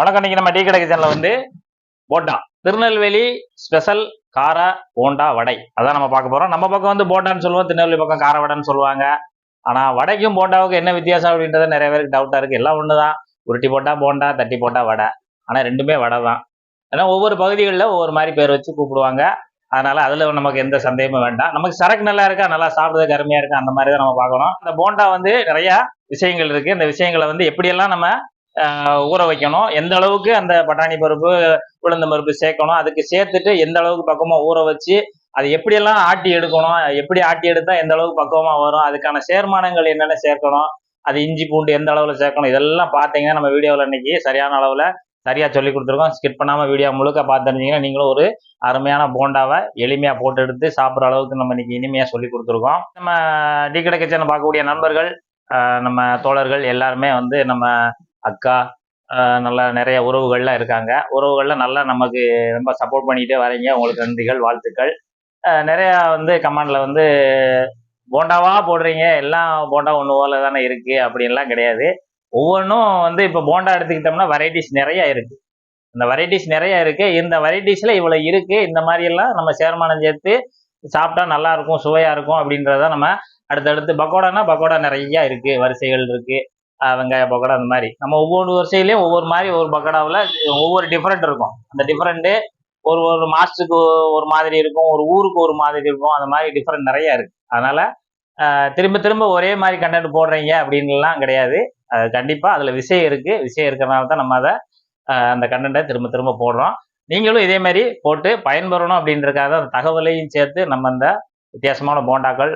வணக்கம். இன்னைக்கு நம்ம டீ கடைக்கு கிச்சனில் வந்து போண்டா. திருநெல்வேலி ஸ்பெஷல் கார போண்டா வடை. அதான் நம்ம பார்க்க போறோம். நம்ம பக்கம் வந்து போண்டான்னு சொல்லுவோம். திருநெல்வேலி பக்கம் கார வடைன்னு சொல்லுவாங்க. ஆனா வடைக்கும் போண்டாவுக்கும் என்ன வித்தியாசம் அப்படின்றது நிறைய பேருக்கு டவுட்டா இருக்கு. எல்லாம் ஒண்ணுதான். உருட்டி போட்டா போண்டா தட்டி போட்டா வடை. ஆனா ரெண்டுமே வடை தான் ஏன்னா ஒவ்வொரு பகுதிகளில் ஒவ்வொரு மாதிரி பேர் வச்சு கூப்பிடுவாங்க. அதனால அதுல நமக்கு எந்த சந்தேகமும் வேண்டாம். நமக்கு சரக்கு நல்லா இருக்கா? நல்லா சாப்பிடுறதுக்கு அருமையா இருக்கா? அந்த மாதிரி தான் நம்ம பார்க்கணும். இந்த போண்டா வந்து நிறைய விஷயங்கள் இருக்கு. இந்த விஷயங்களை வந்து எப்படியெல்லாம் நம்ம ஊற வைக்கணும். எந்த அளவுக்கு அந்த பட்டாணி பருப்பு உளுந்த பருப்பு சேர்க்கணும் அதுக்கு சேர்த்துட்டு எந்த அளவுக்கு பக்கமாக ஊற வச்சு அது எப்படியெல்லாம் ஆட்டி எடுக்கணும் எப்படி ஆட்டி எடுத்தா எந்த அளவுக்கு பக்குவமாக வரும் அதுக்கான சேர்மானங்கள் என்னென்ன சேர்க்கணும் அது இஞ்சி பூண்டு எந்த அளவில் சேர்க்கணும் இதெல்லாம் பார்த்தீங்கன்னா நம்ம வீடியோவில் இன்னைக்கு சரியான அளவில் சரியாக சொல்லி கொடுத்துருக்கோம். ஸ்கிப் பண்ணாமல் வீடியோ முழுக்க பார்த்துருந்தீங்கன்னா நீங்களும் ஒரு அருமையான போண்டாவை எளிமையாக போட்டு எடுத்து சாப்பிட்ற அளவுக்கு நம்ம இன்னைக்கு இனிமையாக சொல்லி கொடுத்துருக்கோம். நம்ம டீ கடை கிச்சனை பார்க்கக்கூடிய நண்பர்கள் நம்ம தோழர்கள் எல்லாருமே வந்து நம்ம அக்கா நல்லா நிறைய உறவுகள்லாம் இருக்காங்க. உறவுகள்ல நல்லா நமக்கு ரொம்ப சப்போர்ட் பண்ணிகிட்டே வரீங்க உங்களுக்கு நன்றிகள் வாழ்த்துக்கள். நிறையா நிறைய வந்து கமாண்டில் வந்து போண்டாவா போடுறீங்க. எல்லாம் போண்டா ஒன்று போல தானே இருக்கு அப்படின்லாம் கிடையாது. ஒவ்வொன்றும் வந்து இப்போ போண்டா எடுத்துக்கிட்டோம்னா வெரைட்டிஸ் நிறைய இருக்கு. இந்த வெரைட்டிஸ் நிறைய இருக்கு. இந்த வெரைட்டிஸ்ல இவ்வளோ இருக்கு. இந்த மாதிரி எல்லாம் நம்ம சேர்மானம் சேர்த்து சாப்பிட்டா நல்லா இருக்கும் சுவையா இருக்கும் அப்படின்றத நம்ம அடுத்தடுத்து பக்கோடானா பக்கோடா நிறைய இருக்கு. வரிசைகள் இருக்கு. வெங்காய பக்கோடா அந்த மாதிரி. நம்ம ஒவ்வொரு வரிசையிலையும் ஒவ்வொரு மாதிரி ஒவ்வொரு பக்கோடாவில் ஒவ்வொரு டிஃப்ரெண்ட் இருக்கும். அந்த டிஃப்ரெண்ட்டு ஒரு ஒரு மாசத்துக்கு ஒரு மாதிரி இருக்கும் ஒரு ஊருக்கு ஒரு மாதிரி இருக்கும். அந்த மாதிரி டிஃப்ரெண்ட் நிறைய இருக்குது அதனால் திரும்ப திரும்ப ஒரே மாதிரி கண்டென்ட் போடுறீங்க அப்படின்லாம் கிடையாது. அது கண்டிப்பாக அதில் விஷயம் இருக்குது விஷயம் இருக்கிறனால தான் நம்ம அதை அந்த கண்டென்ட்டை திரும்ப திரும்ப போடுறோம். நீங்களும் இதே மாதிரி போட்டு பயன்பெறணும் அப்படின்றக்காக அந்த தகவலையும் சேர்த்து நம்ம அந்த வித்தியாசமான போண்டாக்கள்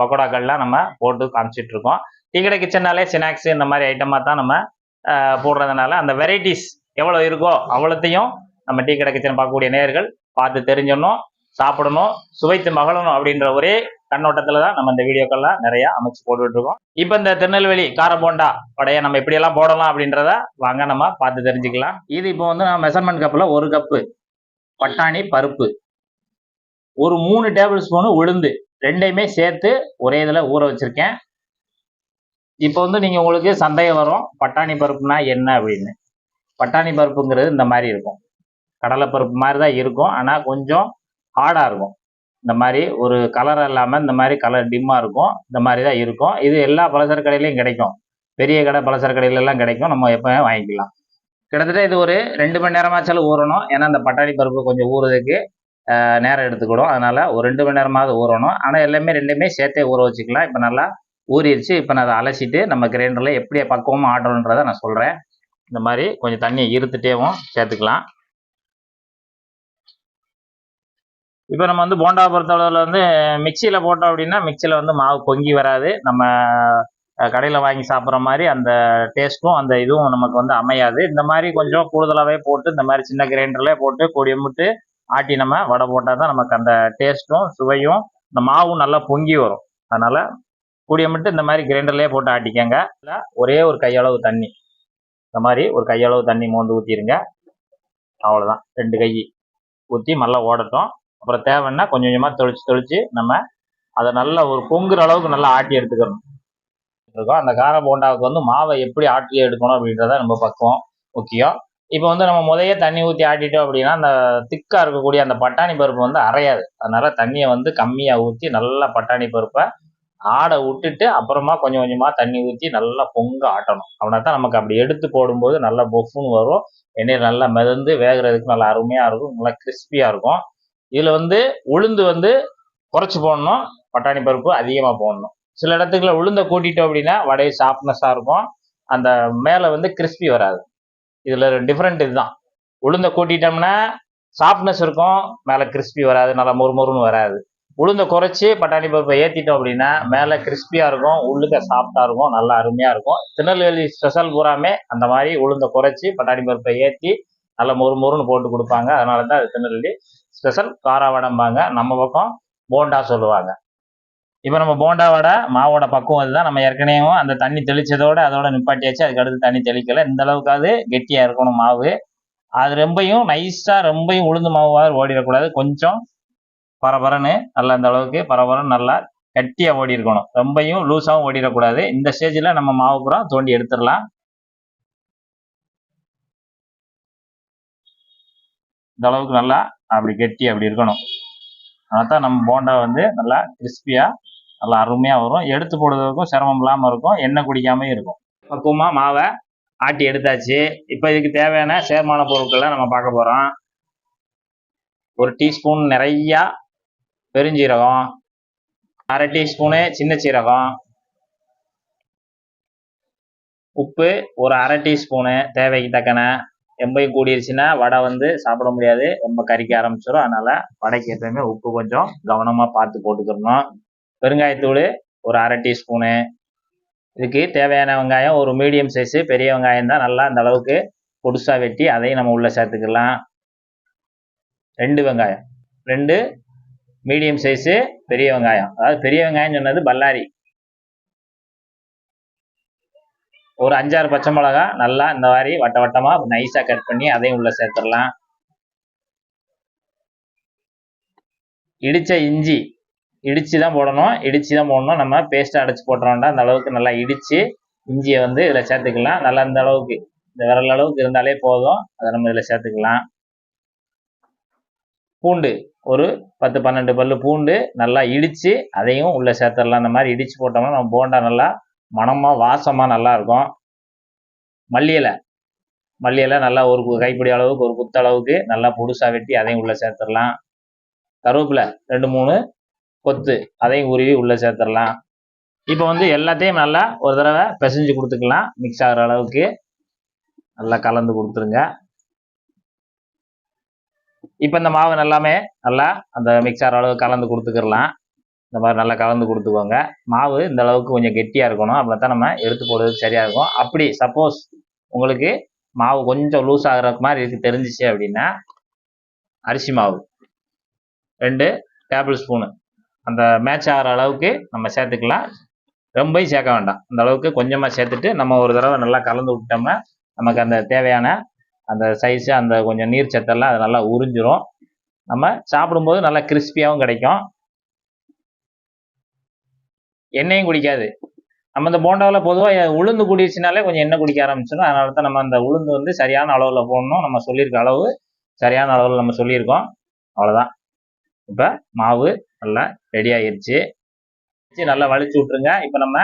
பக்கோடாக்கள்லாம் நம்ம போட்டு காமிச்சிட்ருக்கோம் டீக்கடை கிச்சன்னாலே ஸ்நாக்ஸ் இந்த மாதிரி ஐட்டமாக தான் நம்ம போடுறதுனால அந்த வெரைட்டிஸ் எவ்வளோ இருக்கோ அவ்வளோத்தையும் நம்ம டீ கடை கிச்சன் பார்க்கக்கூடிய நேயர்கள் பார்த்து தெரிஞ்சிடணும் சாப்பிடணும் சுவைத்து மகளணும் அப்படின்ற ஒரே கண்ணோட்டத்தில் தான் நம்ம இந்த வீடியோக்கெல்லாம் நிறையா அமைச்சு போட்டுட்ருக்கோம். இப்போ இந்த திருநெல்வேலி காரபோண்டா வடையை நம்ம எப்படியெல்லாம் போடலாம் அப்படின்றத வாங்க நம்ம பார்த்து தெரிஞ்சுக்கலாம். இது இப்போ வந்து நான் மெஷர்மெண்ட் கப்பில் ஒரு கப்பு பட்டாணி பருப்பு. ஒரு மூணு டேபிள் ஸ்பூனு உளுந்து ரெண்டையுமே சேர்த்து ஒரே இதில் ஊற வச்சிருக்கேன். இப்போ வந்து நீங்கள் உங்களுக்கு சந்தேகம் வரும் பட்டாணி பருப்புனா என்ன அப்படின்னு. பட்டாணி பருப்புங்கிறது இந்த மாதிரி இருக்கும். கடலை பருப்பு மாதிரி தான் இருக்கும். ஆனால் கொஞ்சம் ஹார்டாக இருக்கும். இந்த மாதிரி ஒரு கலர் இல்லாமல் இந்த மாதிரி கலர் டிம்மாக இருக்கும். இந்த மாதிரி தான் இருக்கும். இது எல்லா பலசர கடையிலையும் கிடைக்கும். பெரிய கடை பலசர கடையிலெல்லாம் கிடைக்கும். நம்ம எப்பவுமே வாங்கிக்கலாம். கிட்டத்தட்ட இது ஒரு ரெண்டு மணி நேரமாச்சாலும் ஊறணும். ஏன்னா இந்த பட்டாணி பருப்பு கொஞ்சம் ஊறுறதுக்கு நேரம் எடுத்துக்கிடும். அதனால் ஒரு ரெண்டு மணி நேரமாவது ஊறணும். ஆனால் எல்லாமே ரெண்டுமே சேர்த்தே ஊற வச்சுக்கலாம். இப்போ நல்லா ஊறிடுச்சு. இப்போ நான் அதை அலசிட்டு நம்ம கிரைண்டரில் எப்படி பக்குவமாக ஆடுறோன்றதை நான் சொல்கிறேன் இந்த மாதிரி கொஞ்சம் தண்ணியை இருத்துட்டேவும் சேர்த்துக்கலாம். இப்போ நம்ம வந்து போண்டா பொறுத்தளவில் வந்து மிக்சியில் போட்டோம் அப்படின்னா மிக்சியில் வந்து மாவு பொங்கி வராது. நம்ம கடையில் வாங்கி சாப்பிட்ற மாதிரி அந்த டேஸ்ட்டும் அந்த இதுவும் நமக்கு வந்து அமையாது. இந்த மாதிரி கொஞ்சம் கூடுதலாகவே போட்டு இந்த மாதிரி சின்ன கிரைண்டர்லேயே போட்டு கொடியமிட்டு ஆட்டி நம்ம வடை போட்டால் தான் நமக்கு அந்த டேஸ்ட்டும் சுவையும் இந்த மாவும் நல்லா பொங்கி வரும். அதனால் கூடிய மட்டும் இந்த மாதிரி கிரைண்டர்லேயே போட்டு ஆட்டிக்கங்க. இல்லை ஒரே ஒரு கையளவு தண்ணி. இந்த மாதிரி ஒரு கையளவு தண்ணி மோந்து ஊற்றிடுங்க அவ்வளோதான் ரெண்டு கை ஊற்றி நல்லா ஓடட்டும். அப்புறம் தேவைன்னா கொஞ்சம் கொஞ்சமாக தெளிச்சு தெளிச்சு நம்ம அதை நல்லா ஒரு பொங்குற அளவுக்கு நல்லா ஆட்டி எடுத்துக்கணும். இருக்கோம். அந்த கார போண்டாவுக்கு வந்து மாவை எப்படி ஆட்டி எடுக்கணும் அப்படின்றத நம்ம பக்குவம் முக்கியம். இப்போ வந்து நம்ம முதைய தண்ணி ஊற்றி ஆட்டிட்டோம் அப்படின்னா அந்த திக்காக இருக்கக்கூடிய அந்த பட்டாணி பருப்பு வந்து அரையாது. அதனால தண்ணியை வந்து கம்மியாக ஊற்றி நல்லா பட்டாணி பருப்பை ஆடை விட்டுட்டு அப்புறமா கொஞ்சம் கொஞ்சமாக தண்ணி ஊற்றி நல்லா பொங்க ஆட்டணும். அப்படின்னா தான் நமக்கு அப்படி எடுத்து போடும்போது நல்லா பொஃப்னு வரும். எண்ணெய் நல்லா மிதந்து வேகிறதுக்கு நல்லா அருமையாக இருக்கும். நல்லா கிறிஸ்பியாக இருக்கும். இதில் வந்து உளுந்து வந்து குறைச்சி போடணும். பட்டாணி பருப்பு அதிகமாக போடணும். சில இடத்துக்குள்ள உளுந்தை கூட்டிட்டோம் அப்படின்னா வடை சாஃப்ட்னஸாக இருக்கும். அந்த மேலே வந்து கிறிஸ்பி வராது. இதில் டிஃப்ரெண்ட் இதுதான். உளுந்தை கூட்டிட்டோம்னா சாஃப்ட்னஸ் இருக்கும். மேலே கிறிஸ்பி வராது. நல்லா மொறுமொறுன்னு வராது. உளுந்தை குறைச்சி பட்டாணி பருப்பை ஏற்றிட்டோம் அப்படின்னா மேலே கிறிஸ்பியாக இருக்கும் உள்ளுக்க சாஃப்டாக இருக்கும் நல்லா அருமையாக இருக்கும். திருநெல்வேலி ஸ்பெஷல் பூராமே அந்த மாதிரி உளுந்தை குறைச்சி பட்டாணி பருப்பை ஏற்றி நல்லா மொறு மொறுன்னு போட்டு கொடுப்பாங்க. அதனால தான் அது திருநெல்வேலி ஸ்பெஷல் காராவடம்பாங்க நம்ம பக்கம் போண்டா சொல்லுவாங்க. இப்போ நம்ம போண்டா வடை மாவோட பக்குவம் இதுதான் நம்ம ஏற்கனவே அந்த தண்ணி தெளிச்சதோட அதோட நிப்பாட்டியாச்சு. அதுக்கு அடுத்து தண்ணி தெளிக்கல. இந்த அளவுக்காவது கெட்டியாக இருக்கணும் மாவு. அது ரொம்பையும் நைஸாக ரொம்பையும் உளுந்து மாவு ஓடிடக்கூடாது. கொஞ்சம் பரபரன்னு நல்லா இந்த அளவுக்கு பரபரன்னு நல்லா கட்டியாக ஓடி இருக்கணும் ரொம்பையும் லூஸாகவும் ஓடிடக்கூடாது. இந்த ஸ்டேஜில் நம்ம மாவு பூரா தோண்டி எடுத்துடலாம். இந்த அளவுக்கு நல்லா அப்படி கெட்டி அப்படி இருக்கணும். அதான் நம்ம போண்டா வந்து நல்லா கிறிஸ்பியாக நல்லா அருமையாக வரும். எடுத்து போடுறதுக்கும் சிரமம் இல்லாமல் இருக்கும். எண்ணெய் குடிக்காமல் இருக்கும். பக்குவமாக மாவை ஆட்டி எடுத்தாச்சு. இப்போ இதுக்கு தேவையான சேர்மான பொருட்களை நம்ம பார்க்க போகிறோம் ஒரு டீஸ்பூன் நிறையா பெருஞ்சீரகம் அரை டீஸ்பூனு சின்ன சீரகம் உப்பு ஒரு அரை டீஸ்பூனு தேவைக்கு தக்கன. எம்பையும் கூடிருச்சுன்னா வடை வந்து சாப்பிட முடியாது. ரொம்ப கறிக்க ஆரம்பிச்சிடும் அதனால வடைக்கு எப்பயுமே உப்பு கொஞ்சம் கவனமாக பார்த்து போட்டுக்கிறணும் பெருங்காயத்தூள் ஒரு அரை டீஸ்பூனு. இதுக்கு தேவையான வெங்காயம் ஒரு மீடியம் சைஸு பெரிய வெங்காயம் தான். நல்லா அந்த அளவுக்கு பொடுசாக வெட்டி அதையும் நம்ம உள்ளே சேர்த்துக்கலாம். ரெண்டு வெங்காயம். ரெண்டு மீடியம் சைஸு பெரிய வெங்காயம். அதாவது பெரிய வெங்காயம் சொன்னது பல்லாரி. ஒரு அஞ்சாறு பச்சை மிளகா நல்லா இந்த மாதிரி வட்ட வட்டமாக நைஸாக கட் பண்ணி அதையும் உள்ளே சேர்த்துடலாம். இடித்த இஞ்சி. இடித்து தான் போடணும். இடித்து தான் போடணும். நம்ம பேஸ்ட்டை அடைச்சி போட்டுறோம்டா. அந்த அளவுக்கு நல்லா இடித்து இஞ்சியை வந்து இதில் சேர்த்துக்கலாம். நல்லா இந்த அளவுக்கு இந்த விரல் அளவுக்கு இருந்தாலே போதும். அதை நம்ம இதில் சேர்த்துக்கலாம். பூண்டு ஒரு பத்து பன்னெண்டு பல்லு பூண்டு நல்லா இடித்து அதையும் உள்ளே சேர்த்துடலாம். அந்த மாதிரி இடித்து போட்டோம்னா நம்ம போண்டா நல்லா மனமாக வாசமாக நல்லா இருக்கும். மல்லியலை நல்லா ஒரு கைப்பிடி அளவுக்கு ஒரு குத்த அளவுக்கு நல்லா புதுசாக வெட்டி அதையும் உள்ளே சேர்த்துடலாம். கருவேப்பிலை ரெண்டு மூணு கொத்து அதையும் உருவி உள்ளே சேர்த்துடலாம். இப்போ வந்து எல்லாத்தையும் நல்லா ஒரு தடவை பிசைஞ்சு கொடுத்துக்கலாம். மிக்ஸ் ஆகிற அளவுக்கு நல்லா கலந்து கொடுத்துருங்க. இப்போ இந்த மாவு நல்லாமே நல்லா அந்த மிக்ஸ் ஆகிற அளவுக்கு கலந்து கொடுத்துக்கிடலாம். இந்த மாதிரி நல்லா கலந்து கொடுத்துக்கோங்க. மாவு இந்த அளவுக்கு கொஞ்சம் கெட்டியாக இருக்கணும். அப்படி தான் நம்ம எடுத்து போடுறதுக்கு சரியாக இருக்கும். அப்படி சப்போஸ் உங்களுக்கு மாவு கொஞ்சம் லூஸ் ஆகிற மாதிரி இருக்கு தெரிஞ்சிச்சு அப்படின்னா அரிசி மாவு. ரெண்டு டேபிள் ஸ்பூனு அந்த மேட்ச் ஆகிற அளவுக்கு நம்ம சேர்த்துக்கலாம். ரொம்பவும் சேர்க்க வேண்டாம். அந்த அளவுக்கு கொஞ்சமாக சேர்த்துட்டு நம்ம ஒரு தடவை நல்லா கலந்து விட்டோம்னா நமக்கு அந்த தேவையான அந்த சைஸு அந்த கொஞ்சம் நீர் சத்தெல்லாம் அது நல்லா உறிஞ்சிரும். நம்ம சாப்பிடும்போது நல்லா கிறிஸ்பியாகவும் கிடைக்கும். எண்ணெயும் குடிக்காது. நம்ம இந்த போண்டாவில் பொதுவாக உளுந்து குடிச்சுனாலே கொஞ்சம் எண்ணெய் குடிக்க ஆரம்பிச்சிடும் அதனால தான் நம்ம அந்த உளுந்து வந்து சரியான அளவில் போடணும். நம்ம சொல்லியிருக்க அளவு சரியான அளவில் நம்ம சொல்லியிருக்கோம். அவ்வளோதான் இப்போ மாவு நல்லா ரெடி ஆகிருச்சு நல்லா வலிச்சு விட்ருங்க இப்போ நம்ம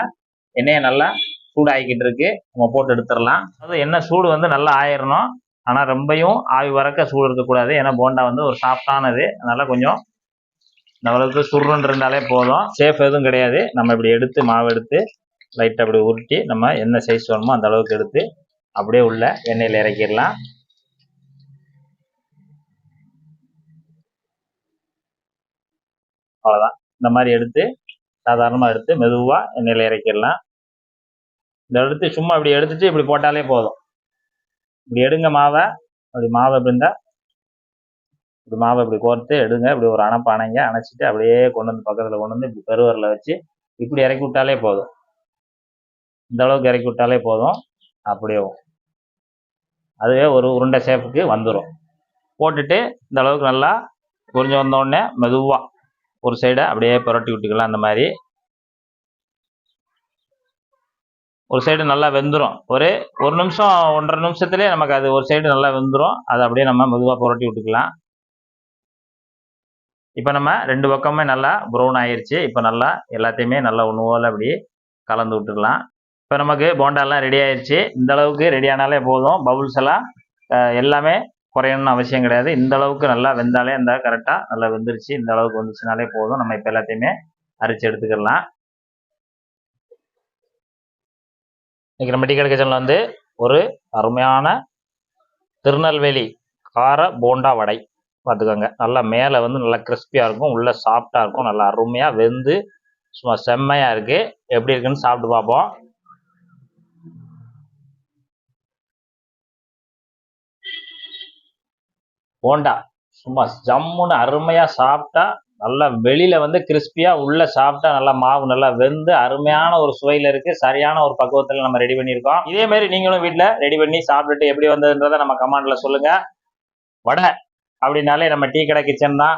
எண்ணெயை நல்லா சூடாகிக்கிட்டு இருக்கு. நம்ம போட்டு எடுத்துடலாம். அது எண்ணெய் சூடு வந்து நல்லா ஆயிடணும் ஆனால் ரொம்பையும் ஆவி வரக்க சூடு இருக்கக்கூடாது ஏன்னா போண்டா வந்து ஒரு சாஃப்டானது அதனால் கொஞ்சம் நம்மளுக்கு சுருன்னு இருந்தாலே போதும். சேஃப் எதுவும் கிடையாது. நம்ம இப்படி எடுத்து மாவு எடுத்து லைட்டாக அப்படி உருட்டி நம்ம என்ன சைஸ் வேணுமோ அந்த அளவுக்கு எடுத்து அப்படியே உள்ள எண்ணெயில் இறக்கிடலாம். அவ்வளோதான் இந்த மாதிரி எடுத்து சாதாரணமாக எடுத்து மெதுவாக எண்ணெயில் இறக்கிடலாம். இதை எடுத்து சும்மா இப்படி எடுத்துட்டு இப்படி போட்டாலே போதும். இப்படி எடுங்க மாவை. அப்படி மாவை இப்படி இப்படி மாவை இப்படி கோர்த்து எடுங்க. இப்படி ஒரு அணைப்பு அணைங்க அணைச்சிட்டு அப்படியே கொண்டு வந்து பக்கத்தில் கொண்டு வந்து இப்படி பெருவரில் வச்சு இப்படி இறக்கி விட்டாலே போதும். இந்த அளவுக்கு இறக்கி விட்டாலே போதும். அப்படியே அதுவே ஒரு உருண்டை ஷேப்புக்கு வந்துடும் போட்டுட்டு இந்த அளவுக்கு நல்லா புரிஞ்சு வந்தோடனே மெதுவாக ஒரு சைடை அப்படியே புரட்டி விட்டுக்கலாம். அந்த மாதிரி ஒரு சைடு நல்லா வெந்துடும் ஒரு ஒரு நிமிஷம் ஒன்றரை நிமிஷத்துலேயே நமக்கு அது ஒரு சைடு நல்லா வெந்துடும் அதை அப்படியே நம்ம மெதுவாக புரட்டி விட்டுக்கலாம். இப்போ நம்ம ரெண்டு பக்கமே நல்லா ப்ரௌன் ஆயிடுச்சு இப்போ நல்லா எல்லாத்தையுமே நல்லா ஒன்று போல் அப்படி கலந்து விட்டுக்கலாம். இப்போ நமக்கு போண்டாலாம் ரெடி ஆயிடுச்சு இந்த அளவுக்கு ரெடி ஆனாலே போதும். பவுல்ஸ் எல்லாம் எல்லாமே குறையணும்னு அவசியம் கிடையாது. இந்த அளவுக்கு நல்லா வெந்தாலே இருந்தால் கரெக்டாக நல்லா வெந்துருச்சு. இந்த அளவுக்கு வந்துச்சுனாலே போதும். நம்ம இப்போ எல்லாத்தையுமே அரைச்சி எடுத்துக்கலாம். இன்னைக்கு நம்ம டீ கடை கிச்சனில் வந்து ஒரு அருமையான திருநெல்வேலி கார போண்டா வடை பார்த்துக்கோங்க. நல்லா மேலே வந்து நல்லா கிறிஸ்பியாக இருக்கும் உள்ளே சாஃப்டாக இருக்கும் நல்லா அருமையாக வெந்து சும்மா செம்மையாக இருக்குது எப்படி இருக்குன்னு சாப்பிட்டு பார்ப்போம். போண்டா சும்மா ஜம்முன்னு அருமையாக சாப்பிட்டா நல்லா வெளியில வந்து கிறிஸ்பியா உள்ள சாப்பிட்டா நல்லா மாவு நல்லா வெந்து அருமையான ஒரு சுவையில இருக்கு. சரியான ஒரு பக்குவத்தில் நம்ம ரெடி பண்ணியிருக்கோம். இதே மாதிரி நீங்களும் வீட்டில் ரெடி பண்ணி சாப்பிட்டுட்டு எப்படி வந்ததுன்றதை நம்ம கமாண்ட்ல சொல்லுங்க. வடை அப்படின்னாலே நம்ம டீ கடை கிச்சன் தான்.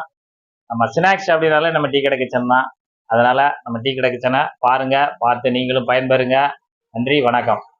நம்ம ஸ்நாக்ஸ் அப்படின்னாலே நம்ம டீ கடை கிச்சன் தான். அதனால நம்ம டீ கடை கிச்சனை பாருங்க பார்த்து நீங்களும் பயன்பெறுங்க. நன்றி வணக்கம்.